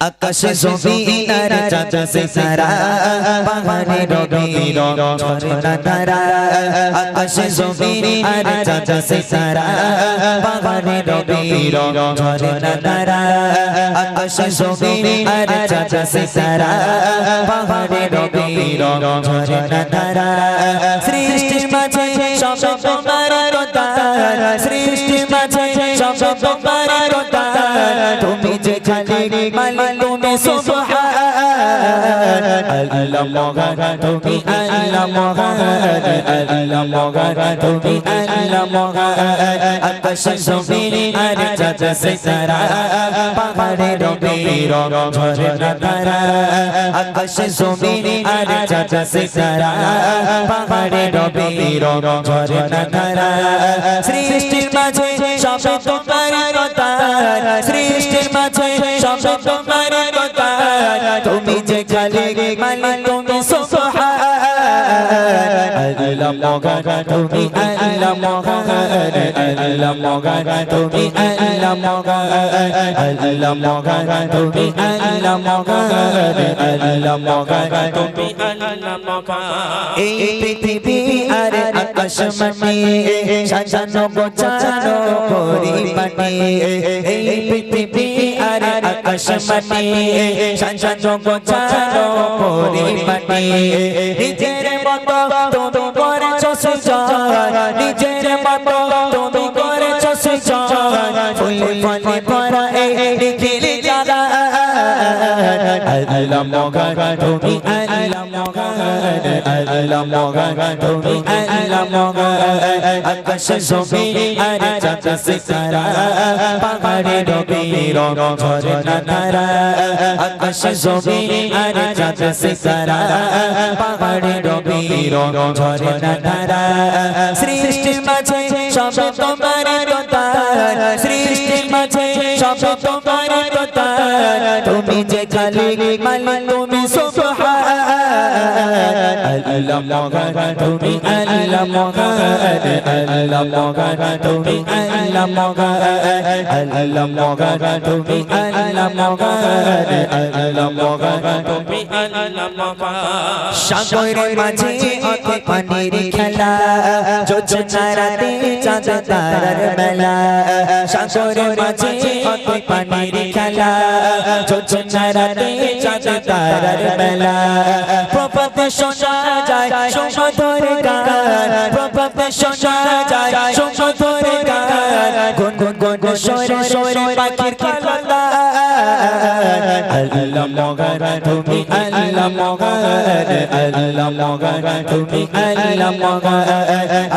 আকাশ জমিন আর চাঁদ সিতারা পাহাড়ে রবির ঝরনা ধারা আকাশ জমিন আর চাঁদ সিতারা পাহাড়ে রবির ঝরনা ধারা আকাশ জমিন আর চাঁদ সিতারা পাহাড়ে রবির ঝরনা ধারা সৃষ্টির মাঝে সব তোমার কথা সৃষ্টির মাঝে সব তোমার তুমি যে খালি মালিক তুমি সুবহান আল্লাহ মগান তুমি আল্লাহ ধারা সৃষ্টির সৃষ্টির মাঝে সব তোমার কথা তুমি যে খালি মালিক তুমি সুবহান আল্লাহ মগান তুমি আল্লাহ মগান আল্লাহ মগান তুমি আল্লাহ মগান আল্লাহ মগান এই পৃথিবী আর আকাশ মাটি সাজানো গোছানো পরিপাটি এই পৃথিবী আর আকাশ মাটি সাজানো গোছানো পরিপাটি ফলে ভরা এই নিখিলি জাগা আল্লাহ মগান তুমি আল্লাহ মগান আল্লাহ মগান তুমি আল্লাহ মগান আকাশ জমিন আর চাঁদ সিতারা পাহাড়ে রবির ঝরনা ধারা আকাশ জমিন আর চাঁদ সিতারা পাহাড়ে রবির ঝরনা ধারা সৃষ্টির মাঝে সব তোমার কথা সৃষ্টির মাঝে সব তোমার কথা তুমি যে খালি মালিক তুমি সুবহান। আল্লাহ মগান তুমি আল্লাহ মগান আল্লাহ মগান তুমি আল্লাহ মগান আল্লাহ মগান তুমি আল্লাহ মগান আল্লাহ মগান তুমি সাগরের মাঝে অত পানির খেলা যোজনা চাঁদ তারার মেলা সাগরের মাঝে অত পানির খেলা যোজনা চাঁদ তারার মেলা শোনা যায়, সুমধুর গান। প্রপাতে শোনা যায়, সুমধুর গান। গুন গুন গুন সরে সরে পাখির খেলা আল্লাহ মগান তুমি আল্লাহ মগান আল্লাহ মগান তুমি আল্লাহ মগান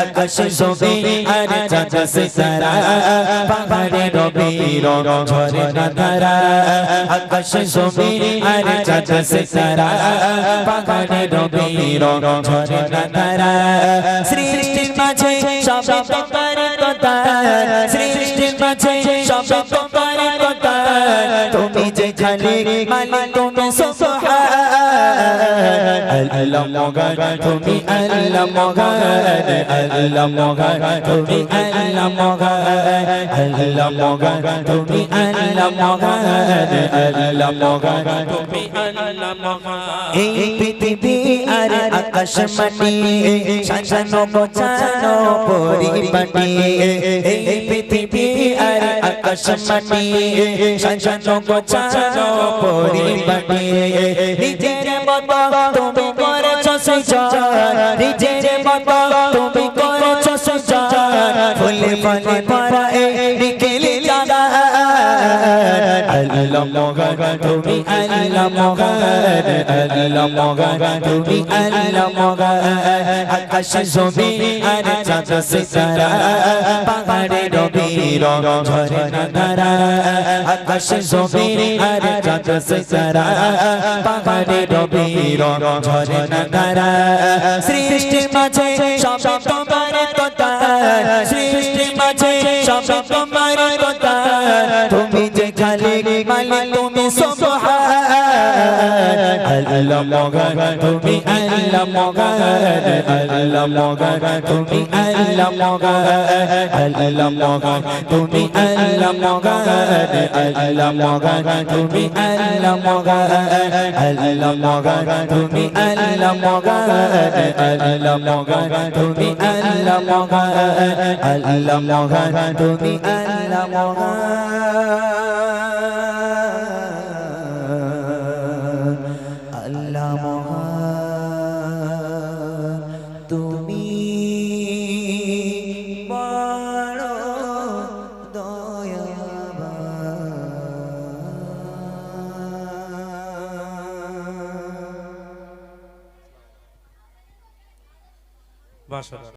আকাশ জমিন আর চাঁদ সিতারা পাহাড়ে রবির ঝরনা ধারা আকাশ জমিন আর চাঁদ সিতারা পাহাড়ে রবির ঝরনা ধারা সৃষ্টির মাঝে সব তোমার কথা সৃষ্টির মাঝে সব তোমার তুমি যে মালিক তুমি সুবহান আল্লাহ মগান তুমি আল্লাহ মগান আল্লাহ মগান তুমি আল্লাহ মগান আল্লাহ মগান তুমি আল্লাহ মগান আল্লাহ মগান তুমি এই পৃথিবী আর আকাশ মাটি সাজানো গোছানো পরিপাটি এই পৃথিবী আকাশ সাজানো গোছানো পরিপাটি নিজের মতো তুমি করেছ সৃজন নিজের মতো তুমি করেছ সৃজন ফুলে ফলে ভরা আল্লাহ মগান তুমি আল্লাহ মগান আল্লাহ মগান তুমি আল্লাহ মগান আকাশ জমিন আর চাঁদ সিতারা পাহাড়ে রবির ঝরনা ধারা আকাশ জমিন আর চাঁদ সিতারা পাহাড়ে রবির ঝরনা ধারা সৃষ্টির মাঝে সব তোমার কথা সৃষ্টির মাঝে সব তোমার মালিক তুমি সুবহান। আল্লাহ মগান, তুমি আল্লাহ মগান। আল্লাহ মগান, তুমি আল্লাহ মগান। আল্লাহ মগান, তুমি আল্লাহ মগান। আল্লাহ মগান, তুমি আল্লাহ মগান। আল্লাহ মগান, তুমি আল্লাহ মগান। আল্লাহ মগান, তুমি আল্লাহ মগান। আল্লাহ মগান, তুমি আল্লাহ মগান। দয়াবান মাশাআল্লাহ